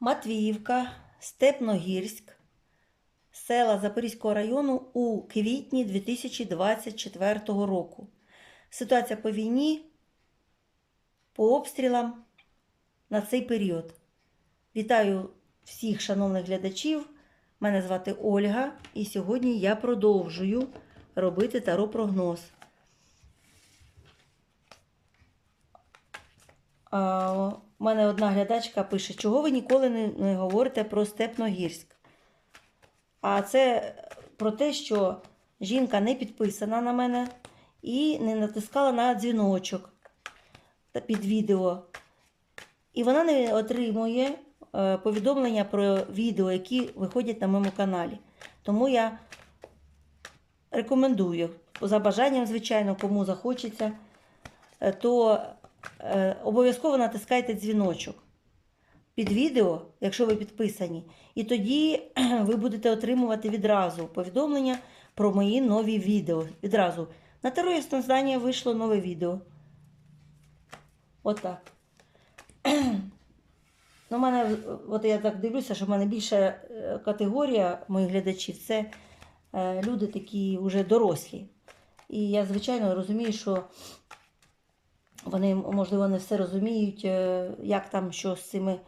Матвіївка, Степногірськ, села Запорізького району у квітні 2024 року. Ситуація по війні, по обстрілам на цей період. Вітаю всіх шановних глядачів. Мене звати Ольга, і сьогодні я продовжую робити таро-прогноз. У мене одна глядачка пише, чого ви ніколи не, говорите про Степногірськ. А це про те, що жінка не підписана на мене і не натискала на дзвіночок під відео. І вона не отримує е, повідомлення про відео, які виходять на моєму каналі. Тому я рекомендую, за бажанням, звичайно, кому захочеться, е, то обов'язково натискайте дзвіночок під відео, якщо ви підписані, і тоді ви будете отримувати відразу повідомлення про мої нові відео. Відразу. На Таро Яснознання вийшло нове відео. Отак. Ну, мене, от я так дивлюся, що в мене більша е, категорія моїх глядачів це е, люди такі вже дорослі. І я, звичайно, розумію, що вони, можливо, не все розуміють, е, як там що з цими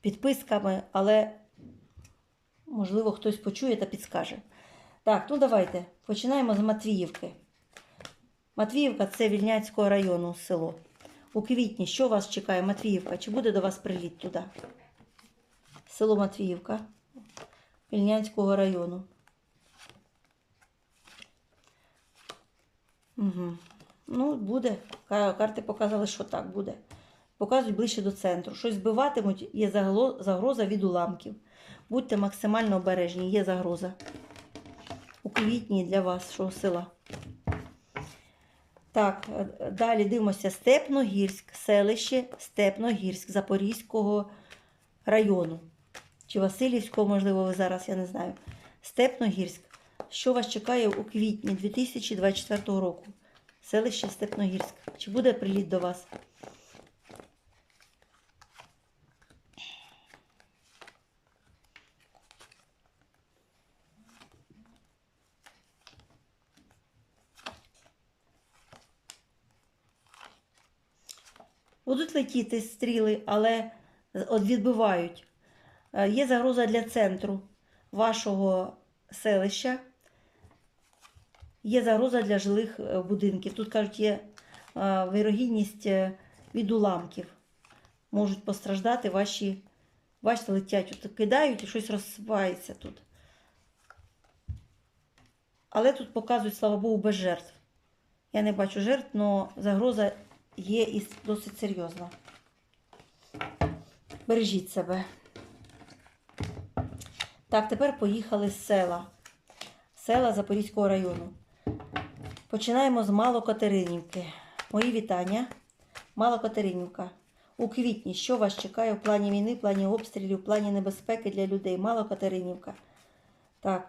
підписками, але, можливо, хтось почує та підскаже. Так, ну давайте починаємо з Матвіївки. Матвіївка це Вільняцького району село. У квітні що вас чекає, Матвіївка? Чи буде до вас приліт туди? Село Матвіївка Вільнянського району. Угу. Ну, буде. Карти показали, що так буде. Показують ближче до центру. Щось збиватимуть, є загроза від уламків. Будьте максимально обережні, є загроза. У квітні для вашого села. Так, е, далі дивимося Степногірськ, селище Степногірськ Запорізького району. Чи Васильівського, можливо, ви зараз, я не знаю. Степногірськ. Що вас чекає у квітні 2024 року? Селище Степногірськ. Чи буде приліт до вас? Будуть летіти стріли, але відбивають. Е, Є загроза для центру вашого селища. Є загроза для жилих е, будинків. Тут кажуть, є е, вирогідність е, від уламків. Можуть постраждати ваші. Бачите, летять, от кидають і щось розсипається тут. Але тут показують, слава Богу, без жертв. Я не бачу жертв, але загроза є і досить серйозна. Бережіть себе. Так, тепер поїхали з села. Села Запорізького району. Починаємо з Малокатеринівки. Мої вітання. Малокатеринівка. У квітні, що вас чекає в плані війни, в плані обстрілів, в плані небезпеки для людей? Малокатеринівка. Так.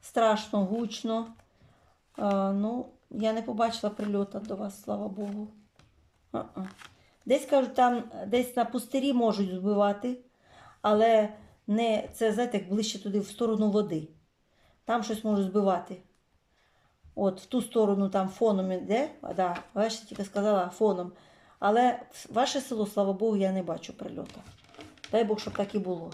Страшно, гучно. А, ну, я не побачила прильоту до вас, слава Богу. А-а. Десь кажуть, там десь на пустирі можуть збивати, але не це, знаєте, ближче туди в сторону води. Там щось можуть збивати. От, в ту сторону там фоном іде, а, да, бачите, тільки сказала фоном. Але ваше село, слава Богу, я не бачу прильоту. Дай Бог, щоб так і було.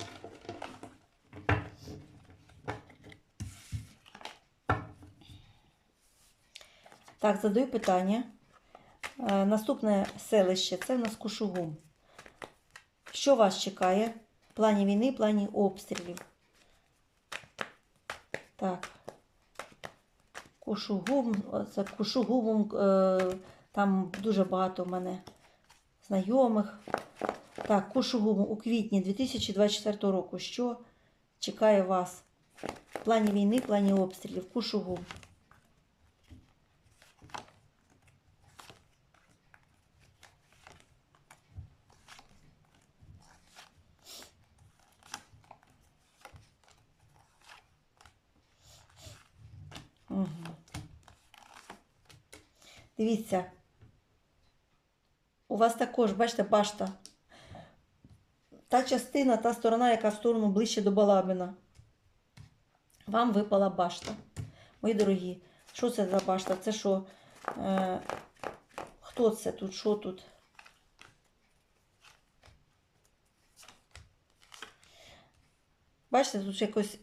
Так, задаю питання. Е, Наступне селище це в нас Кушугум. Що вас чекає в плані війни, в плані обстрілів? Так. Кушугум, це Кушугумом, е, там дуже багато в мене знайомих. Так, Кушугум у квітні 2024 року. Що чекає вас в плані війни, в плані обстрілів? Кушугум. Дивіться. У вас також, бачите, башта. Та частина, та сторона, яка в сторону ближче до Балабина. Вам випала башта. Мої дорогі, що це за башта? Це що? Е, хто це тут? Що тут? Бачите, тут якось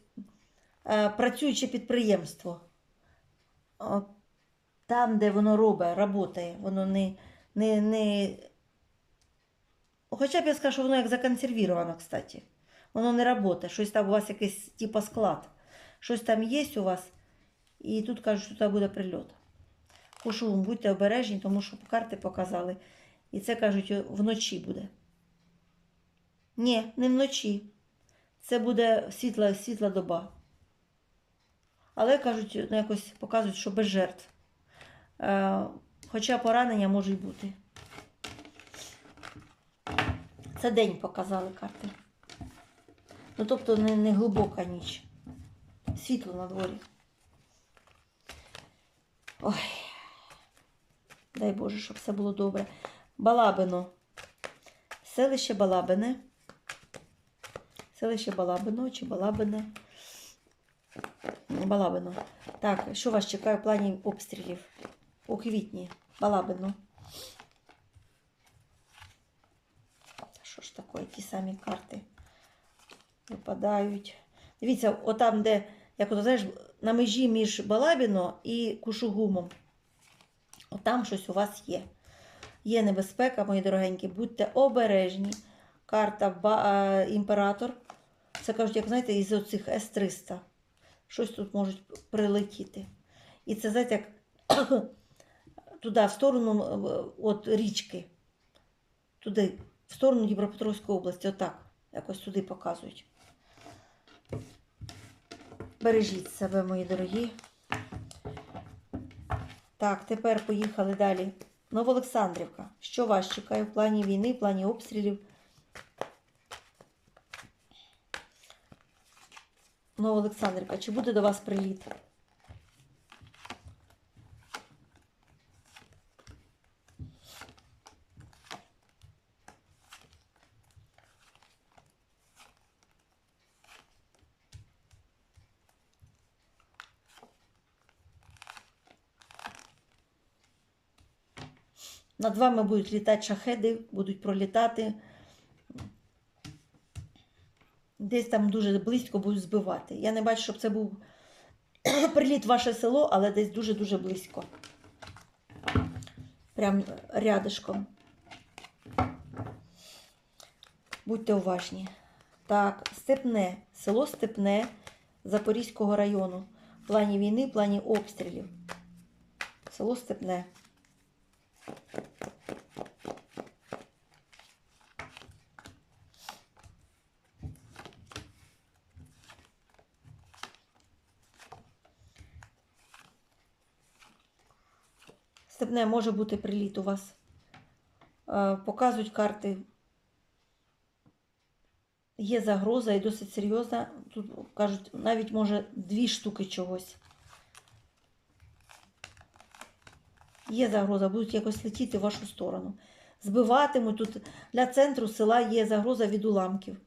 е, працююче підприємство. Там, де воно робить, працює, воно не, не, не. Хоча б я скажу, що воно як законсервіровано, кстати. Воно не працює. Щось там у вас якийсь типу склад. Щось там є у вас. І тут кажуть, що туди буде прильот. Кушум, будьте обережні, тому що карти показали. І це кажуть, вночі буде. Ні, не вночі. Це буде світла, світла доба. Але кажуть, ну, якось показують, що без жертв. Е, хоча поранення можуть бути. Це день показали карти. Ну, тобто не, не глибока ніч. Світло на дворі. Ой. Дай Боже, щоб все було добре. Балабино. Селище Балабине. Селище Балабино чи Балабине. Балабино. Так, що вас чекає в плані обстрілів? У квітні. Балабино. Що ж таке, ті самі карти випадають. Дивіться, отам, де, як от, знаєш, на межі між Балабіно і Кушугумом. Отам щось у вас є. Є небезпека, мої дорогенькі, будьте обережні. Карта ба, е, імператор. Це кажуть, як знаєте, із оцих С-300. Щось тут можуть прилетіти. І це, знаєте, як туди, в сторону е, от річки. Туди, в сторону Дніпропетровської області. Отак. Якось туди показують. Бережіть себе, мої дорогі. Так, тепер поїхали далі. Новоолександрівка. Що вас чекає в плані війни, в плані обстрілів? Новоолександрівка, чи буде до вас приліт? Над вами будуть літати шахеди, будуть пролітати. Десь там дуже близько будуть збивати. Я не бачу, щоб це був приліт в ваше село, але десь дуже-дуже близько. Прям рядышком. Будьте уважні. Так, Степне, село Степне Запорізького району. В плані війни, в плані обстрілів. Село Степне. Степне може бути приліт у вас. Е, Показують карти. Є загроза і досить серйозна. Тут кажуть, навіть може дві штуки чогось. Є загроза, будуть якось летіти в вашу сторону. Збиватимуть тут для центру села є загроза від уламків.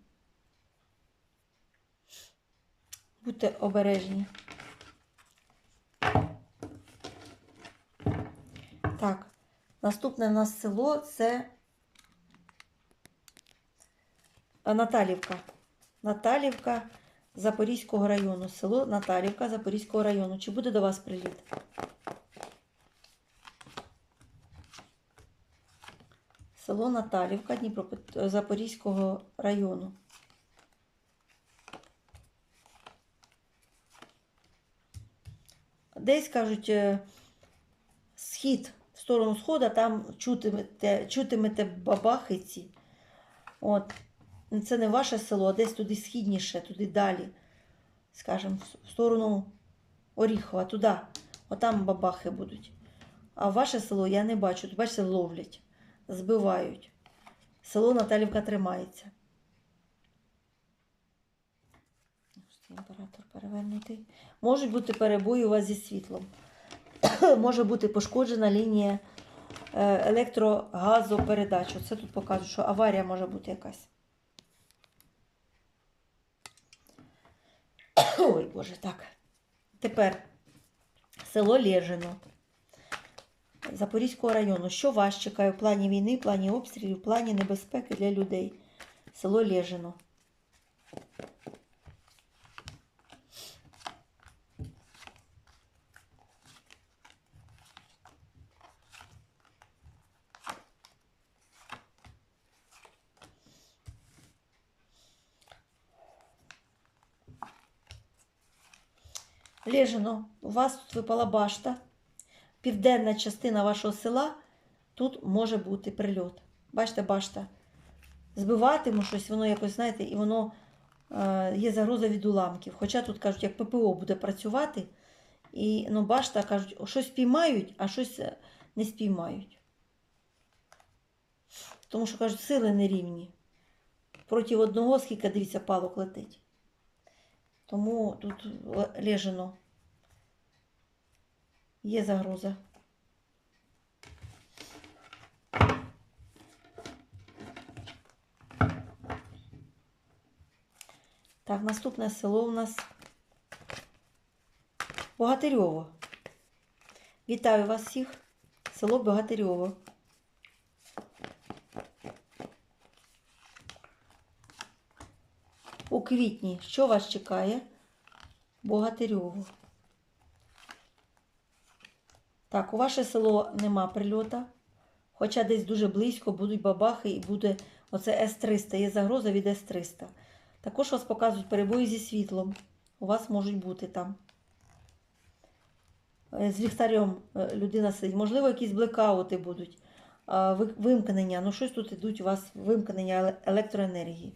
Будьте обережні. Так, наступне в нас село це Наталівка. Наталівка Запорізького району. Село Наталівка Запорізького району. Чи буде до вас приліт? Село Наталівка Дніпропет... Запорізького району. Десь кажуть, е, схід сторону схода, там чутимете, чутимете бабахиці. От. Це не ваше село, а десь туди східніше, туди далі. Скажімо, в сторону Оріхова, туди. Отам бабахи будуть. А ваше село я не бачу. Тут, бачите, ловлять, збивають. Село Наталівка тримається. Імператор перевернутий. Можуть бути перебої у вас зі світлом. може бути пошкоджена лінія е, електрогазопередач. Це тут показує, що аварія може бути якась. Ой, Боже, так. Тепер село Лєжино Запорізького району. Що вас чекає в плані війни, в плані обстрілів, в плані небезпеки для людей? Село Лєжино. Лежино, у вас тут випала башта. Південна частина вашого села. Тут може бути прильот. Бачите, башта. Збиватиму щось, воно якось, знаєте, і воно е, є загроза від уламків. Хоча тут кажуть, як ППО буде працювати, і ну, башта кажуть, щось спіймають, а щось е, не спіймають. Тому що кажуть, сили нерівні. Проти одного, скільки дивіться, палок летить. Тому тут лежано. Є загроза. Так, наступне село у нас Богатирьово. Вітаю вас всіх. Село Богатирьово. У квітні. Що вас чекає? Богатирьово. Так, у ваше село нема прильота. Хоча десь дуже близько будуть бабахи і буде оце С-300. Є загроза від С-300. Також вас показують перебої зі світлом. У вас можуть бути там. Е, З ліхтарем е, людина сидить. Можливо, якісь блекаути будуть. Вимкнення. Ну, щось тут ідуть у вас вимкнення електроенергії.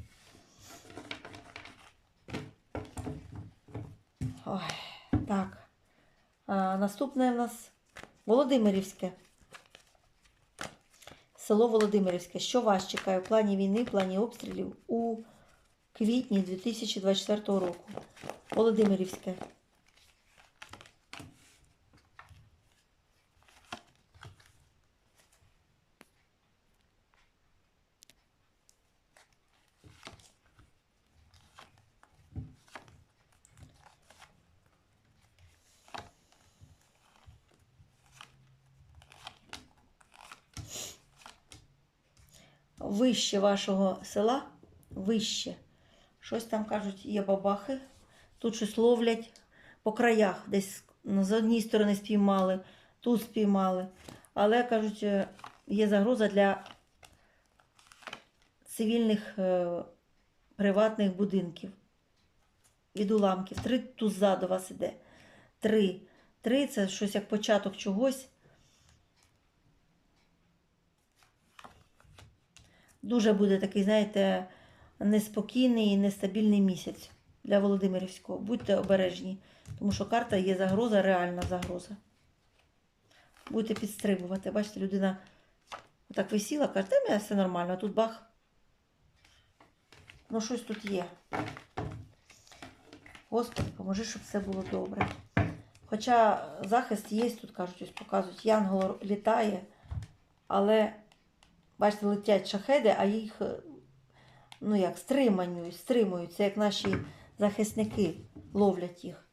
Ой, так. А, наступне в нас Володимирівське. Село Володимирівське. Що вас чекає в плані війни, в плані обстрілів у квітні 2024 року? Володимирівське. Вище вашого села, вище. Щось там кажуть, є бабахи. Тут щось ловлять по краях, десь з однієї сторони спіймали, тут спіймали. Але кажуть, е, є загроза для цивільних е, приватних будинків. Від уламків. Три туза до вас іде. Три. Три це щось як початок чогось. Дуже буде такий, знаєте, неспокійний і нестабільний місяць для Володимирівського. Будьте обережні, тому що карта є загроза, реальна загроза. Будете підстрибувати. Бачите, людина отак висіла, каже, мене все нормально, а тут бах. Ну, щось тут є. Господи, поможи, щоб все було добре. Хоча захист є, тут кажуть, ось показують, янгол літає, але бачите, летять шахеди, а їх е, ну як, стриманюють, стримують. Це як наші захисники ловлять їх.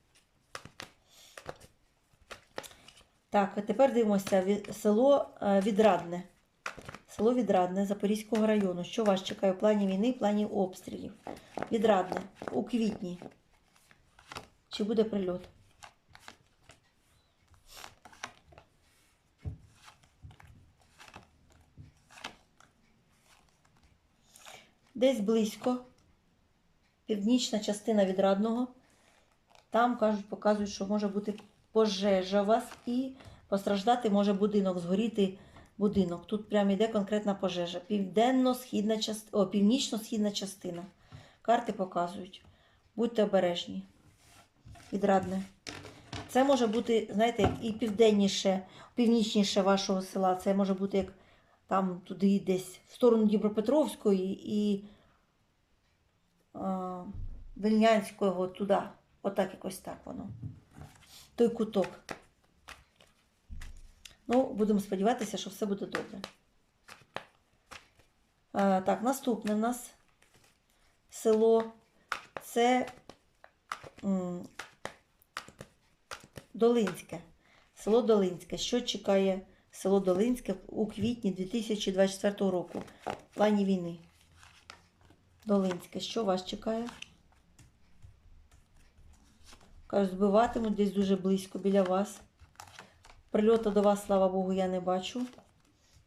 Так, а тепер дивимося село е, Відрадне. Село Відрадне Запорізького району. Що вас чекає в плані війни, в плані обстрілів? Відрадне у квітні. Чи буде прильот? Десь близько, північна частина відрадного. Там кажуть, показують, що може бути пожежа у вас і постраждати може будинок, згоріти будинок. Тут прямо йде конкретна пожежа. Південно-східна частина, о, північно-східна частина. Карти показують. Будьте обережні. Відрадне. Це може бути, знаєте, і південніше, північніше вашого села. Це може бути як там туди десь в сторону Дніпропетровської і а, Вільнянського туди. Отак якось так воно. Той куток. Ну, будемо сподіватися, що все буде добре. Е, так, наступне в нас село. Це м, Долинське. Село Долинське. Що чекає село Долинське у квітні 2024 року в плані війни? Долинське. Що вас чекає? Кажуть, збиватимуть десь дуже близько біля вас. Прильоту до вас, слава Богу, я не бачу,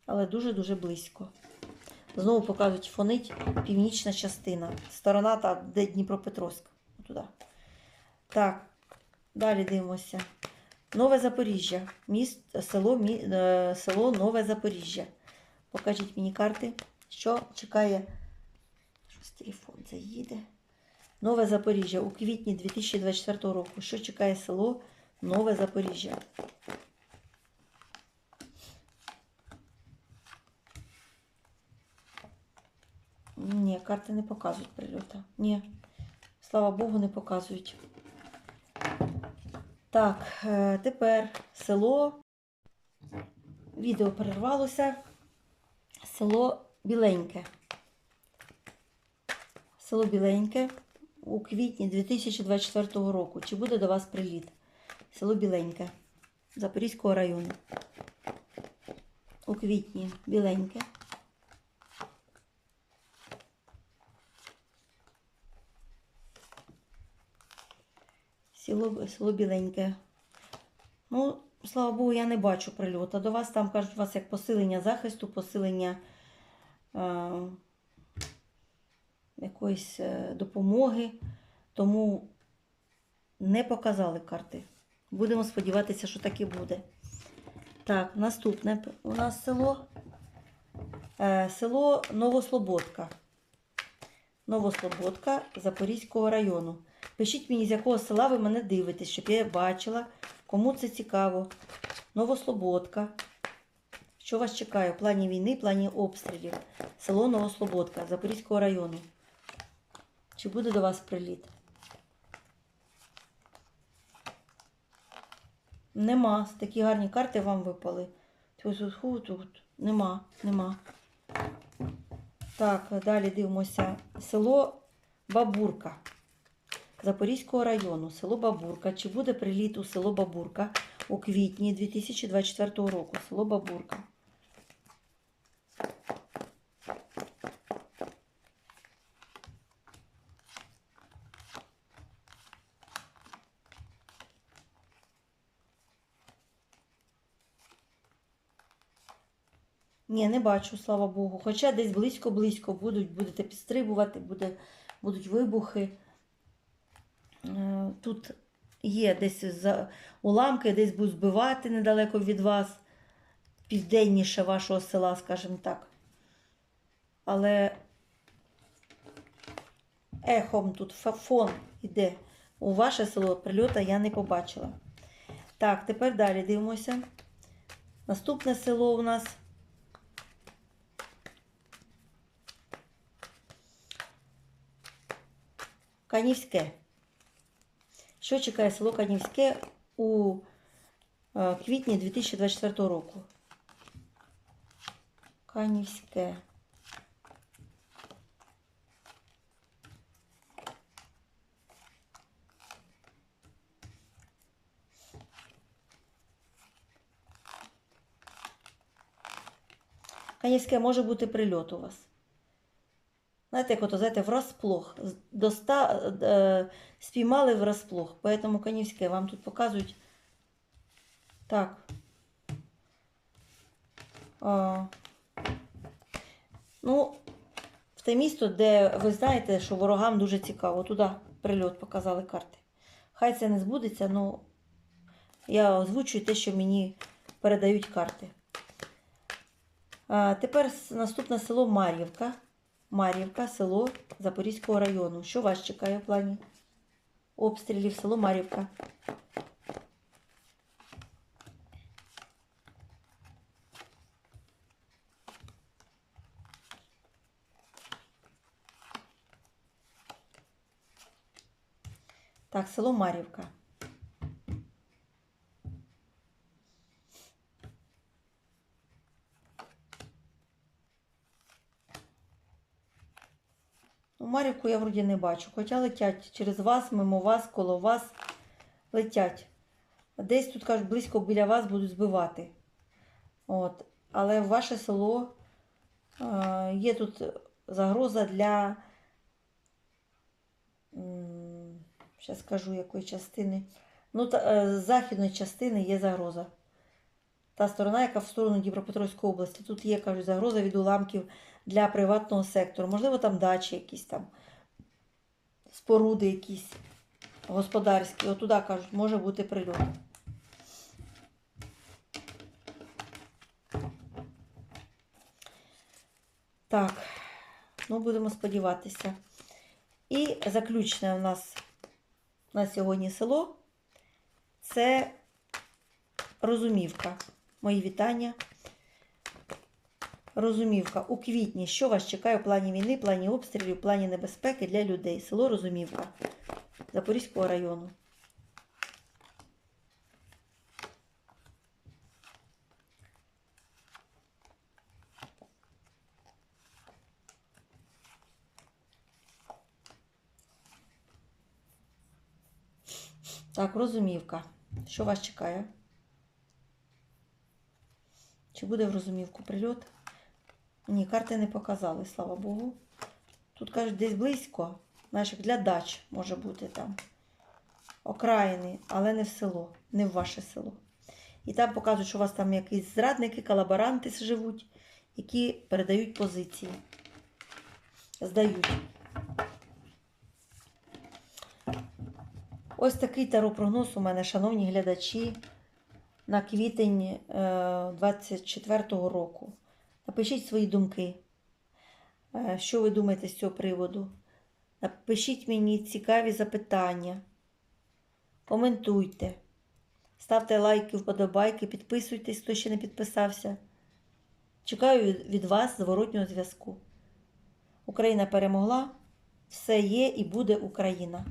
але дуже-дуже близько. Знову показують фонить північна частина. Сторона та де Дніпропетровськ. Туди. Так, далі дивимося. Нове Запоріжжя. Міст, село, мі, е, село Нове Запоріжжя. Покажіть мені карти, що чекає. Щось телефон заїде. Нове Запоріжжя у квітні 2024 року. Що чекає село Нове Запоріжжя? Ні, карти не показують прильота. Ні. Слава Богу, не показують. Так, е, тепер село. Відео перервалося. Село Біленьке. Село Біленьке у квітні 2024 року. Чи буде до вас приліт? Село Біленьке Запорізького району. У квітні Біленьке. Село, село Біленьке. Ну, слава Богу, я не бачу прильоту. До вас там кажуть, у вас як посилення захисту, посилення е, якоїсь е, допомоги. Тому не показали карти. Будемо сподіватися, що так і буде. Так, наступне у нас село. Е, село Новослободка. Новослободка Запорізького району. Пишіть мені, з якого села ви мене дивитесь, щоб я бачила, кому це цікаво. Новослободка. Що вас чекає в плані війни, в плані обстрілів? Село Новослободка Запорізького району. Чи буде до вас приліт? Нема. Такі гарні карти вам випали. Тут. Нема, нема. Так, далі дивимося. Село Бабурка. Запорізького району, село Бабурка. Чи буде приліт у село Бабурка у квітні 2024 року? Село Бабурка. Ні, не бачу, слава Богу. Хоча десь близько-близько будуть, будете підстрибувати, буде, будуть вибухи. Е, Тут є десь уламки, десь будуть збивати недалеко від вас, південніше вашого села, скажімо так. Але ехом тут фон іде. У ваше село прильота я не побачила. Так, тепер далі дивимося. Наступне село у нас. Канівське. Що чекає село Канівське у е, квітні 2024 року? Канівське. Канівське може бути прильот у вас. Знаєте, як ото, знаєте, врасплох. Доста, е, спіймали врасплох. Поэтому Канівське вам тут показують. Так. А, ну, в те місто, де ви знаєте, що ворогам дуже цікаво. Туди прильот показали карти. Хай це не збудеться, але я озвучую те, що мені передають карти. А, тепер наступне село Мар'ївка. Мар'ївка, село Запорізького району. Що вас чекає в плані обстрілів село Мар'ївка? Так, село Мар'ївка. Марівку я вроді не бачу, хоча летять через вас, мимо вас, коло вас летять. Десь тут кажуть, близько біля вас будуть збивати. От. Але в ваше село е, є тут загроза для. Зараз скажу, якої частини. Ну, та, е, з західної частини є загроза. Та сторона, яка в сторону Дніпропетровської області. Тут є, кажуть, загроза від уламків для приватного сектору. Можливо, там дачі якісь там, споруди якісь господарські. Отуда, кажуть, може бути прильот. Так, ну будемо сподіватися. І заключне у нас на сьогодні село це Розумівка. Мої вітання. Розумівка. У квітні. Що вас чекає в плані війни, плані обстрілів, в плані небезпеки для людей? Село Розумівка Запорізького району. Так, Розумівка. Що вас чекає? Чи буде в Розумівку прильот? Ні, карти не показали, слава Богу. Тут кажуть, десь близько, знаєш, як для дач може бути там. Окраїни, але не в село, не в ваше село. І там показують, що у вас там якісь зрадники, колаборанти живуть, які передають позиції. Здають. Ось такий таро-прогноз у мене, шановні глядачі, на квітень 24-го року. Напишіть свої думки. Е, Що ви думаєте з цього приводу? Напишіть мені цікаві запитання. Коментуйте. Ставте лайки, вподобайки, підписуйтесь, хто ще не підписався. Чекаю від- від вас зворотнього зв'язку. Україна перемогла. Все є і буде Україна.